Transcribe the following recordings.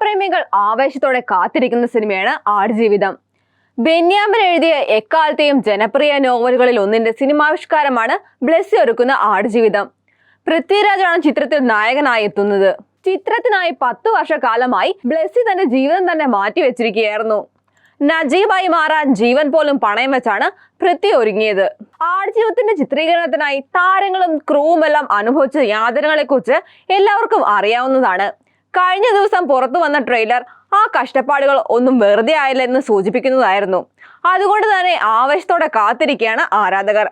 പ്രേമികൾ ആവേശത്തോടെ കാത്തിരിക്കുന്ന സിനിമയാണ് ആടുജീവിതം ബെന്യാമൻ എഴുതിയ എക്കാലത്തെയും ജനപ്രിയ നോവലുകളിൽ ഒന്നിന്റെ സിനിമാവിഷ്കാരമാണ് ബ്ലെസ്സി ഒരുക്കുന്ന ആടുജീവിതം പൃഥ്വിരാജാണ് ചിത്രത്തിൽ നായകനായി എത്തുന്നത്. ചിത്രത്തിനായി പത്തു വർഷക്കാലമായി ബ്ലെസ്സി തന്റെ ജീവിതം തന്നെ മാറ്റിവെച്ചിരിക്കുകയായിരുന്നു നജീബായി മാറാൻ ജീവൻ പോലും പണയം വെച്ചാണ് പൃഥ്വി ഒരുങ്ങിയത്. ആടുജീവിതത്തിന്റെ ചിത്രീകരണത്തിനായി താരങ്ങളും ക്രൂവും എല്ലാം അനുഭവിച്ച യാതനകളെക്കുറിച്ച് എല്ലാവർക്കും അറിയാവുന്നതാണ്. കഴിഞ്ഞ ദിവസം പുറത്തു വന്ന ട്രെയിലർ ആ കഷ്ടപ്പാടുകൾ ഒന്നും വെറുതെ ആയില്ല എന്ന് സൂചിപ്പിക്കുന്നതായിരുന്നു. അതുകൊണ്ട് തന്നെ ആവേശത്തോടെ കാത്തിരിക്കുകയാണ് ആരാധകർ.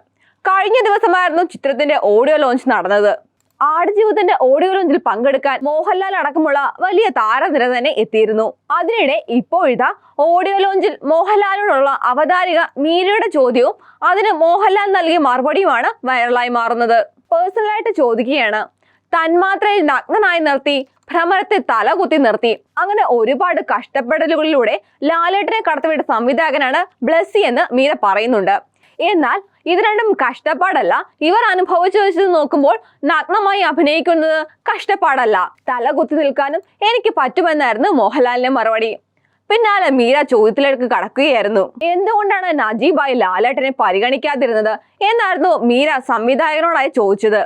കഴിഞ്ഞ ദിവസമായിരുന്നു ചിത്രത്തിന്റെ ഓഡിയോ ലോഞ്ച് നടന്നത്. ആടുജീവിതത്തിന്റെ ഓഡിയോ ലോഞ്ചിൽ പങ്കെടുക്കാൻ മോഹൻലാൽ അടക്കമുള്ള വലിയ താരനിര തന്നെ എത്തിയിരുന്നു. അതിനിടെ ഇപ്പോഴിതാ ഓഡിയോ ലോഞ്ചിൽ മോഹൻലാലിനോടുള്ള അവതാരിക മീരയുടെ ചോദ്യവും അതിന് മോഹൻലാൽ നൽകിയ മറുപടിയുമാണ് വൈറലായി മാറുന്നത്. പേഴ്സണലായിട്ട് ചോദിക്കുകയാണ്. തന്മാത്രയിൽ നഗ്നനായി നിർത്തി ഭ്രമരത്തെ തലകുത്തി നിർത്തി. അങ്ങനെ ഒരുപാട് കഷ്ടപ്പെടലുകളിലൂടെ ലാലേട്ടനെ കടത്തിവിട്ട സംവിധായകനാണ് ബ്ലസ്സി എന്ന് മീര പറയുന്നുണ്ട്. എന്നാൽ ഇത് രണ്ടും കഷ്ടപ്പാടല്ല. ഇവർ അനുഭവിച്ചു വെച്ചത് നോക്കുമ്പോൾ നഗ്നമായി അഭിനയിക്കുന്നത് കഷ്ടപ്പാടല്ല. തല കുത്തി നിൽക്കാനും എനിക്ക് പറ്റുമെന്നായിരുന്നു മോഹൻലാലിന്റെ മറുപടി. പിന്നാലെ മീര ചോദ്യത്തിലേക്ക് കടക്കുകയായിരുന്നു. എന്തുകൊണ്ടാണ് നജീബായി ലാലേട്ടനെ പരിഗണിക്കാതിരുന്നത് എന്നായിരുന്നു മീര സംവിധായകനോടായി ചോദിച്ചത്.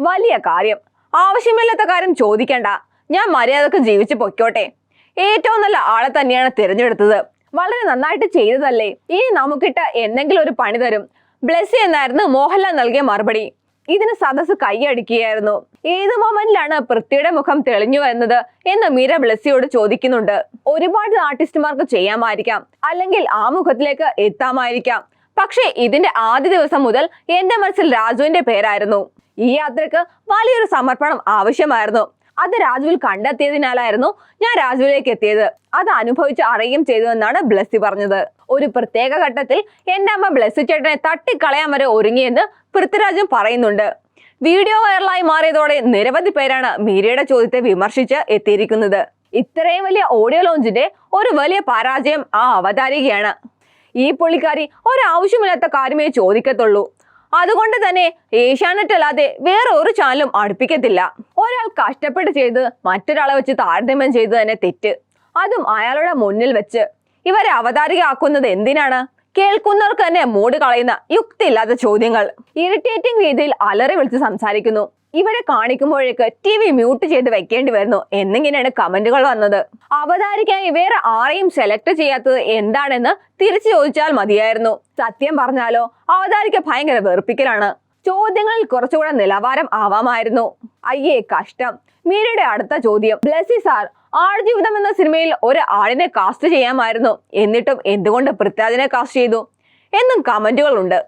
വലിയ കാര്യം. ആവശ്യമില്ലാത്ത കാര്യം ചോദിക്കണ്ട. ഞാൻ മര്യാദയ്ക്ക് ജീവിച്ചു പൊയ്ക്കോട്ടെ. ഏറ്റവും നല്ല ആളെ തന്നെയാണ് തിരഞ്ഞെടുത്തത്. വളരെ നന്നായിട്ട് ചെയ്തതല്ലേ? ഇനി നമുക്കിട്ട് എന്തെങ്കിലും ഒരു പണി തരും. ബ്ലെസ് എന്നായിരുന്നു മോഹൻലാൽ നൽകിയ മറുപടി. ഇതിന് സദസ് കൈയടിക്കുകയായിരുന്നു. ഏത് മൊമെന്റിലാണ് പൃഥ്വിയുടെ മുഖം തെളിഞ്ഞു വരുന്നത് എന്ന് മീര ബ്ലെസ്സിയോട് ചോദിക്കുന്നുണ്ട്. ഒരുപാട് ആർട്ടിസ്റ്റുമാർക്ക് ചെയ്യാമായിരിക്കാം. അല്ലെങ്കിൽ ആ മുഖത്തിലേക്ക് എത്താമായിരിക്കാം. പക്ഷേ ഇതിന്റെ ആദ്യ ദിവസം മുതൽ എന്റെ മനസ്സിൽ രാജുവിന്റെ പേരായിരുന്നു. ഈ യാത്രയ്ക്ക് വലിയൊരു സമർപ്പണം ആവശ്യമായിരുന്നു. അത് രാജുവിൽ കണ്ടെത്തിയതിനാലായിരുന്നു ഞാൻ രാജുവിലേക്ക് എത്തിയത്. അത് അനുഭവിച്ച് അറിയുകയും ചെയ്തു എന്നാണ് ബ്ലെസ്സി പറഞ്ഞത്. ഒരു പ്രത്യേക ഘട്ടത്തിൽ എന്റെ അമ്മ ബ്ലസ്സി ചേട്ടനെ തട്ടിക്കളയാൻ വരെ ഒരുങ്ങിയെന്ന് പൃഥ്വിരാജും പറയുന്നുണ്ട്. വീഡിയോ വൈറലായി മാറിയതോടെ നിരവധി പേരാണ് മീരയുടെ ചോദ്യത്തെ വിമർശിച്ച് എത്തിയിരിക്കുന്നത്. ഇത്രയും വലിയ ഓഡിയോ ലോഞ്ചിന്റെ ഒരു വലിയ പരാജയം ആ അവതാരികയാണ്. ഈ പുള്ളിക്കാരി ഒരാവശ്യമില്ലാത്ത കാര്യമേ ചോദിക്കത്തുള്ളൂ. അതുകൊണ്ട് തന്നെ ഏഷ്യാനെറ്റ് അല്ലാതെ വേറെ ഒരു ചാനലും അടുപ്പിക്കത്തില്ല. ഒരാൾ കഷ്ടപ്പെട്ട് ചെയ്ത് മറ്റൊരാളെ വെച്ച് താരതമ്യം ചെയ്ത് തന്നെ തെറ്റ്. അതും അയാളുടെ മുന്നിൽ വെച്ച് ഇവരെ അവതാരികയാക്കുന്നത് എന്തിനാണ്? കേൾക്കുന്നവർക്ക് തന്നെ മൂട് കളയുന്ന യുക്തിയില്ലാത്ത ചോദ്യങ്ങൾ. ഇറിറ്റേറ്റിംഗ് രീതിയിൽ അലറി വിളിച്ച് സംസാരിക്കുന്നു. ഇവരെ കാണിക്കുമ്പോഴേക്ക് ടി വി മ്യൂട്ട് ചെയ്ത് വെക്കേണ്ടി വരുന്നു എന്നിങ്ങനെയാണ് കമന്റുകൾ വന്നത്. അവതാരിക്കായി വേറെ ആരെയും സെലക്ട് ചെയ്യാത്തത് എന്താണെന്ന് തിരിച്ചു ചോദിച്ചാൽ മതിയായിരുന്നു. സത്യം പറഞ്ഞാലോ അവതാരിക്ക ഭയങ്കര വെറുപ്പിക്കലാണ്. ചോദ്യങ്ങളിൽ കുറച്ചുകൂടെ നിലവാരം ആവാമായിരുന്നു. അയ്യേ കഷ്ടം. മീരയുടെ അടുത്ത ചോദ്യം. ബ്ലസ്സി സാർ ആടുജീവിതം എന്ന സിനിമയിൽ ഒരു ആളിനെ കാസ്റ്റ് ചെയ്യാമായിരുന്നു. എന്നിട്ടും എന്തുകൊണ്ട് പൃഥ്വിരാജിനെ കാസ്റ്റ് ചെയ്തു? എന്നും കമന്റുകളുണ്ട്